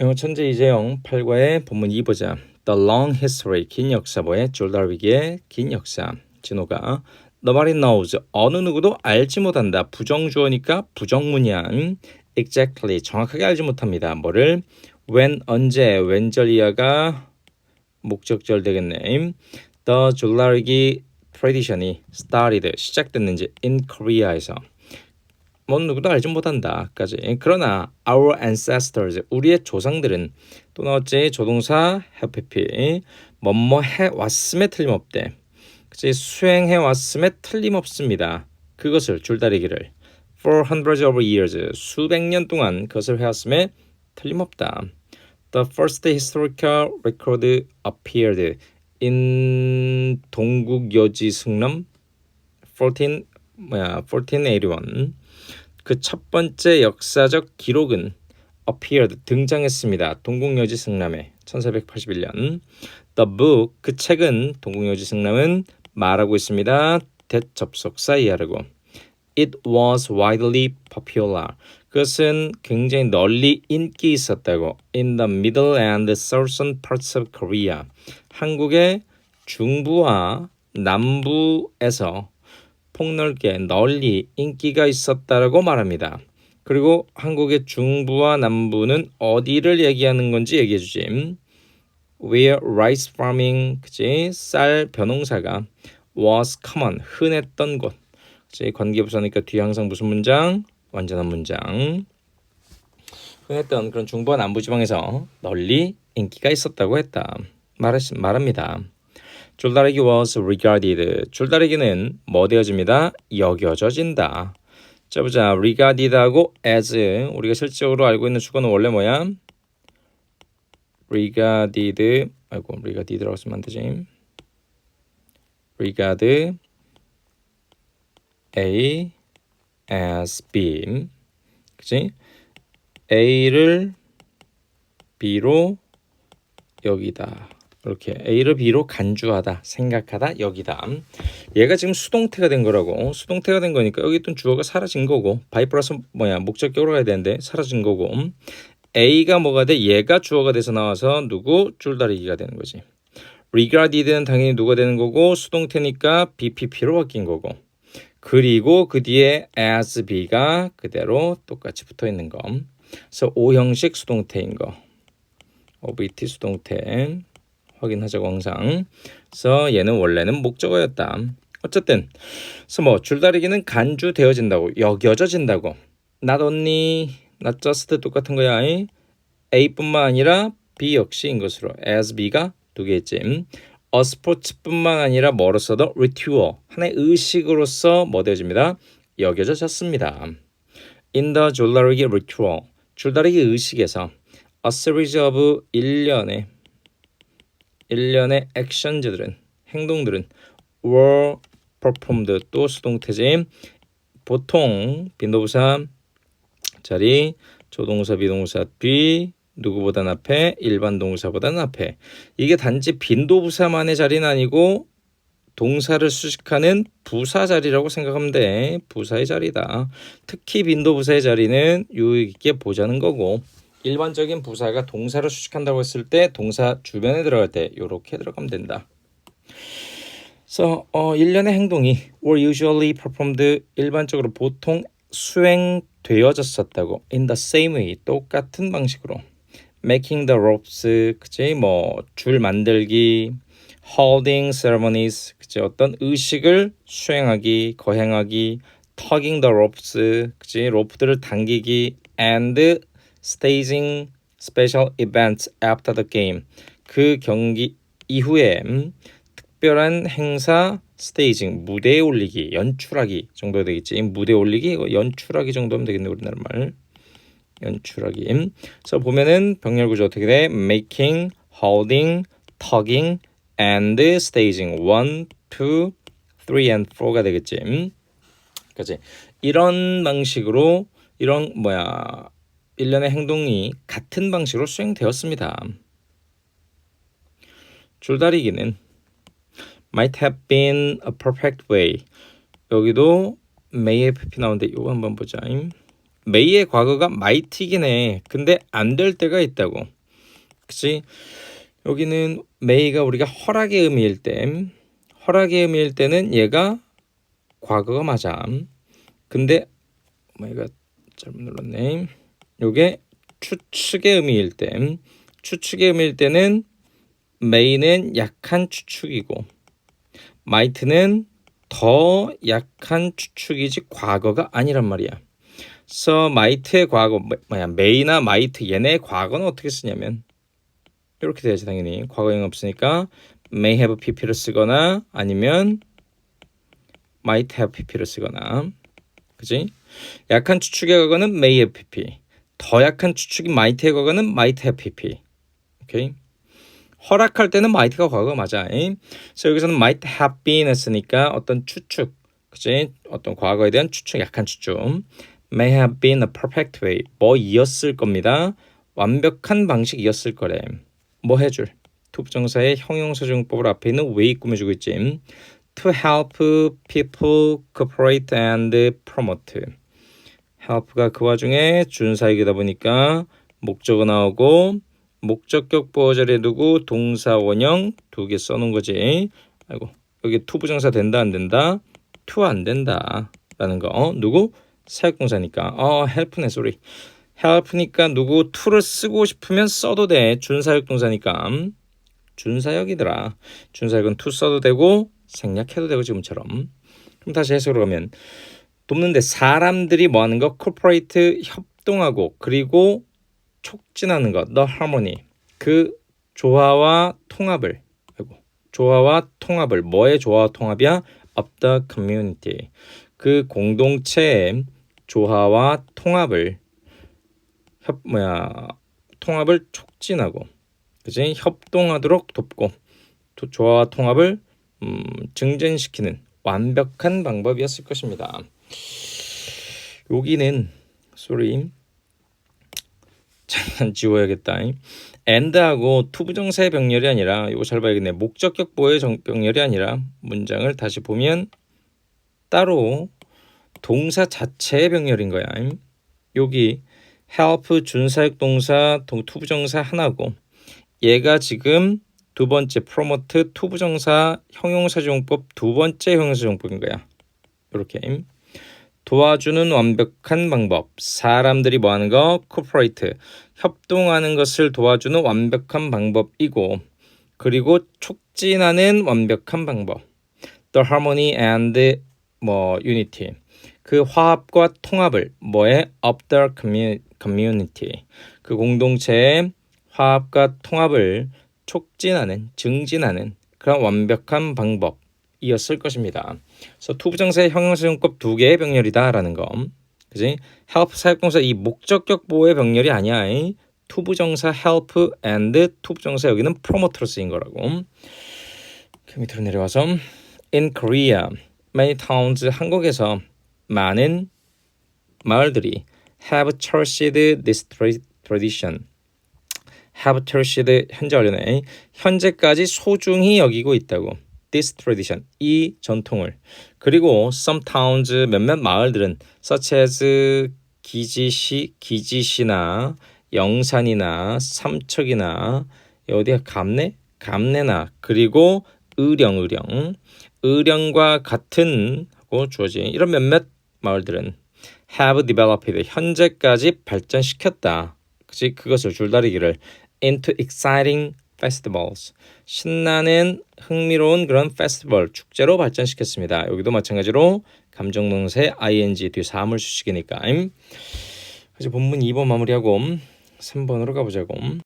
영어 천재 이재영 8과의 본문 2보자. The Long History 긴 역사보의 줄다리기의 긴 역사. 진호가 Nobody knows 어느 누구도 알지 못한다. 부정주어니까 부정문이야. Exactly 정확하게 알지 못합니다. 뭐를 when 언제 웬절이야가 목적절 되겠네. The 줄다리기 tradition이 started 시작됐는지 in Korea에서 뭐 누구도 알지 못한다까지. 그러나 our ancestors 우리의 조상들은 또 나왔지 조동사 have 뭐뭐 해 왔음에 틀림없대. 그치 수행해 왔음에 틀림없습니다. 그것을 줄다리기를 for hundreds of years 수백 년 동안 그것을 해왔음에 틀림없다. The first historical record appeared in 동국여지 승람 14 뭐야 1481 그 첫 번째 역사적 기록은 appeared 등장했습니다. 동국여지 승람에 1481년 The book 그 책은 동국여지 승람은 말하고 있습니다. 대접속사 이하라고 It was widely popular. 그것은 굉장히 널리 인기 있었다고. In the middle and southern parts of Korea. 한국의 중부와 남부에서 폭넓게 널리 인기가 있었다라고 말합니다. 그리고 한국의 중부와 남부는 어디를 얘기하는 건지 얘기해 주지. Where rice farming, 그치? 쌀 벼농사가 was common, 흔했던 곳. 그치? 관계부사니까 뒤에 항상 무슨 문장? 완전한 문장. 흔했던 그런 중부와 남부 지방에서 널리 인기가 있었다고 했다. 말 말합니다. 줄다리기 was regarded. 줄다리기는 뭐 되어집니다? 여겨져진다. 자 보자. regarded하고 as 우리가 실질적으로 알고 있는 주어는 원래 뭐야? regarded 아이고 regarded라고 쓰면 안 되지. regard A as B 그치? A를 B로 여기다 이렇게 A를 B로 간주하다 생각하다 여기다. 얘가 지금 수동태가 된 거라고. 수동태가 된 거니까 여기 있던 주어가 사라진 거고. 바이 플러스 뭐야 목적격으로 가야 되는데 사라진 거고. A가 뭐가 돼? 얘가 주어가 돼서 나와서 누구? 줄다리기가 되는 거지. regarded는 당연히 누가 되는 거고 수동태니까 BPP로 바뀐 거고. 그리고 그 뒤에 as B가 그대로 똑같이 붙어 있는 거. 그래서 O형식 수동태인 거. OBT 수동태 확인하자고 항상. 그래서 얘는 원래는 목적어였다. 어쨌든 그래서 뭐 줄다리기는 간주되어진다고 여겨져진다고. Not only not just 똑같은 거야. A뿐만 아니라 B 역시인 것으로. As B가 두 개째 어 스포츠뿐만 아니라 멀었어도 리튜어 하나의 의식으로서 뭐 되어집니다. 여겨져졌습니다. In the 줄다리기 ritual 줄다리기 의식에서 a series of 일련의 일련의 액션들은 행동들은 were performed 또 수동태지 보통 빈도부사 자리 조동사 비동사 뒤 누구보다 앞에 일반 동사보다 앞에 이게 단지 빈도부사만의 자리는 아니고 동사를 수식하는 부사 자리라고 생각하면 돼. 부사의 자리다. 특히 빈도부사의 자리는 유익 있게 보자는 거고 일반적인 부사가 동사를 수식한다고 했을 때 동사 주변에 들어갈 때 이렇게 들어가면 된다. 그래서 어, 일련의 행동이 were usually performed 일반적으로 보통 수행되어졌었다고 in the same way 똑같은 방식으로. Making the ropes 그치? 뭐줄 만들기 holding ceremonies 그치? 어떤 의식을 수행하기 거행하기 tugging the ropes 그치? 로프들을 당기기 and staging special events after the game. 그 경기 이후에 음, 특별한 행사 스테이징 무대에 올리기 연출하기 정도 되겠지. 무대에 올리기 연출하기 정도면 되겠네 우리나라 말. 연출하기. 그래서 보면은 병렬 구조 어떻게 돼? Making holding tugging and staging. 1 2 3 and 4가 되겠지. 그지 이런 방식으로 이런 뭐야 일련의 행동이 같은 방식으로 수행되었습니다. 줄다리기는 might have been a perfect way. 여기도 may have 나오는데 이거 한번 보자. may의 과거가 might이긴 해. 근데 안 될 때가 있다고. 그치? 여기는 may가 우리가 허락의 의미일 때, 허락의 의미일 때는 얘가 과거가 맞아. 근데 뭐 얘가 잘못 눌렀네. 요게 추측의 의미일 때, 추측의 의미일 때는 may는 약한 추측이고, might는 더 약한 추측이지 과거가 아니란 말이야. so might의 과거 뭐- 뭐야 may나 might 얘네 과거는 어떻게 쓰냐면 이렇게 돼야지 당연히 과거형 없으니까 may have pp를 쓰거나 아니면 might have pp를 쓰거나 그지? 약한 추측의 과거는 may have pp 더 약한 추측이 might의 과거는 have pp 오케이 허락할 때는 might가 과거 맞아. 그래서 여기서는 might have 했으니까 어떤 추측, 그치? 어떤 과거에 대한 추측, 약한 추측. may have been a perfect way. 뭐 이었을 겁니다. 완벽한 방식이었을 거래. 뭐 해줄? 투부정사의 형용사정법을 앞에 있는 way 꾸며주고 있지. to help people cooperate and promote. Help가 그 와중에 준사역이다 보니까 목적어 나오고 목적격 보호 자리에 두고 동사 원형 두 개 써놓은 거지. 아이고 여기 투부정사 된다 안 된다? 투안 된다라는 거. 어? 누구? 사역동사니까. 어 help네 소리. help니까 누구 투를 쓰고 싶으면 써도 돼. 준사역동사니까. 음? 준사역이더라. 준사역은 투 써도 되고 생략해도 되고 지금처럼. 그럼 다시 해석으로 가면 돕는데 사람들이 뭐 하는 거? corporate 협동하고 그리고 촉진하는 것, the harmony. 그 조화와 통합을, 아이고, 조화와 통합을, 뭐의 조화와 통합이야? of the community. 그 공동체의 조화와 통합을, 협, 뭐야, 통합을 촉진하고, 그지? 협동하도록 돕고, 또 조화와 통합을 음, 증진시키는 완벽한 방법이었을 것입니다. 여기는, sorry. 잠깐 지워야겠다. and하고 투부정사의 병렬이 아니라 이거 잘 봐야겠네. 목적격 보의 병렬이 아니라 문장을 다시 보면 따로 동사 자체의 병렬인 거야. 여기 help 준사역 동사 투부정사 하나고 얘가 지금 두 번째 promote 투부정사 형용사정법 두 번째 형용사정법인 거야. 이렇게 도와주는 완벽한 방법. 사람들이 뭐 하는 거? cooperate. 협동하는 것을 도와주는 완벽한 방법이고 그리고 촉진하는 완벽한 방법. the harmony and 뭐 unity. 그 화합과 통합을 뭐에 of the community. 그 공동체의 화합과 통합을 촉진하는, 증진하는 그런 완벽한 방법 이었을 것입니다. 그래서 투부정사의 형용사용법 두 개의 병렬이다라는 거. 그지? help 사역동사 이 목적격 보호의 병렬이 아니야. 이 투부정사 help and 투부정사 여기는 promote로 쓰인 거라고. 그 밑으로 내려와서 in Korea, many towns 한국에서 많은 마을들이 have cherished this tradition. have cherished 현재 완료네. 현재까지 소중히 여기고 있다고. This tradition 이 전통을. 그리고 some towns 몇몇 마을들은 such as 기지시 기지시나 영산이나 삼척이나 어디야? 감내? 감내나. 그리고 의령 의령. 의령과 같은 하고 주어진 이런 몇몇 마을들은 have developed 현재까지 발전시켰다. 그치? 그것을 줄다리기를 into exciting festivals 신나는 흥미로운 그런 페스티벌 축제로 발전시켰습니다. 여기도 마찬가지로 감정동사의 ing 뒤 사물 수식이니까. 이제 본문 2번 마무리하고 3번으로 가보자고